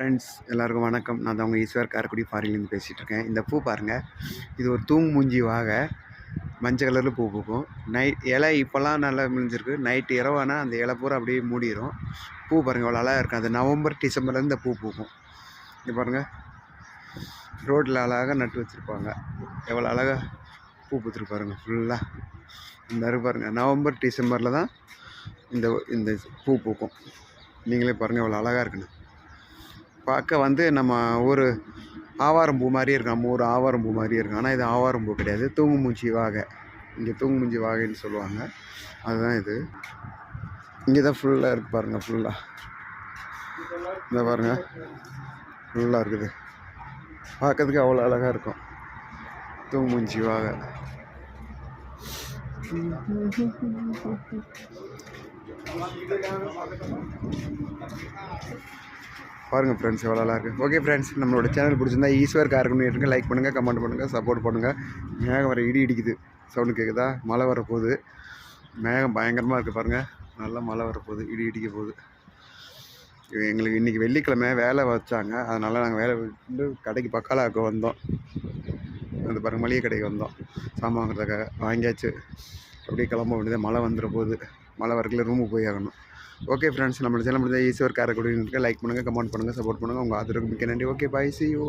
Friends எல்லாருக்கும் வணக்கம். நான் தான் உங்கள் ஈஸ்வர் காரக்குடி ஃபாரின்லேருந்து பேசிகிட்டு இருக்கேன். இந்த பூ பாருங்கள் இது ஒரு தூங்கு மூஞ்சி வாகை. மஞ்சள் கலரில் பூ பூக்கும். நைட் இலை இப்போல்லாம் நல்லா முடிஞ்சிருக்கு நைட்டு இரவானா அந்த இலை பூரா அப்படியே மூடிடும் பூ பாருங்கள் எவ்வளோ அழகாக இருக்கும். அது நவம்பர் டிசம்பர்லேருந்து இந்த பூ பூக்கும். இது பாருங்கள் ரோட்டில் அழகாக நட்டு வச்சுருப்பாங்க. எவ்வளோ அழகாக பூ பூத்துருக்கு பாருங்கள் ஃபுல்லாக இந்த இருக்கு பாருங்கள் நவம்பர் டிசம்பரில் தான் இந்த இந்த பூ பூக்கும். நீங்களே பாருங்கள் எவ்வளோ அழகாக இருக்குன்னு. பார்க்க வந்து நம்ம ஒரு ஆவாரம் பூ மாதிரியே இருக்கும். நம்ம ஊர் ஆவாரம் பூ மாதிரியே இருக்கும். ஆனால் இது ஆவாரம் பூ கிடையாது தூங்குமூஞ்சி வாகை. இங்கே தூங்குமூஞ்சி வாகைன்னு சொல்லுவாங்க. அதுதான் இது. இங்கே தான் ஃபுல்லாக இருக்குது பாருங்கள் ஃபுல்லாக இந்த பாருங்கள் ஃபுல்லாக இருக்குது. பார்க்கறதுக்கு அவ்வளோ அழகாக இருக்கும். தூங்குமூஞ்சி வாகை. பாருங்கள் ஃப்ரெண்ட்ஸ் எவ்வளோ நல்லா இருக்குது ஓகே ஃப்ரெண்ட்ஸ் நம்மளோட சேனல் பிடிச்சிருந்தா ஈஸ்வர் கார்கன் இருங்க. லைக் பண்ணுங்கள் கமெண்ட் பண்ணுங்கள் சப்போர்ட் பண்ணுங்கள் மேகம் வர இடி இடிக்குது. சவுண்டு கேட்குதா மழை வரப்போகுது மேகம் பயங்கரமாக இருக்குது பாருங்கள் நல்லா மழை வரப்போகுது இடி இடிக்க போகுது. எங்களுக்கு இன்றைக்கி வெள்ளிக்கிழமை வேலை வச்சாங்க. அதனால் நாங்கள் வேலை விட்டு கடைக்கு பக்காலாக்க வந்தோம். அந்த பாருங்கள் மளிகை கடைக்கு வந்தோம். சாமான் வாங்குறதுக்காக வாங்கியாச்சு. அப்படியே கிளம்ப வேண்டியது மழை வந்துட போகுது. மழை வரக்குள்ள ரூமுக்கு போய் ஆகணும் ஓகே ஃப்ரெண்ட்ஸ் நம்மளோட சேனல் முடிஞ்சால் ஈஸியாக ஒரு காரக்குடி லைக் பண்ணுங்கள் கமெண்ட் பண்ணுங்கள் சப்போர்ட் பண்ணுங்கள் உங்கள் ஆதரவுக்கு மிக்க நன்றி. Okay bye C you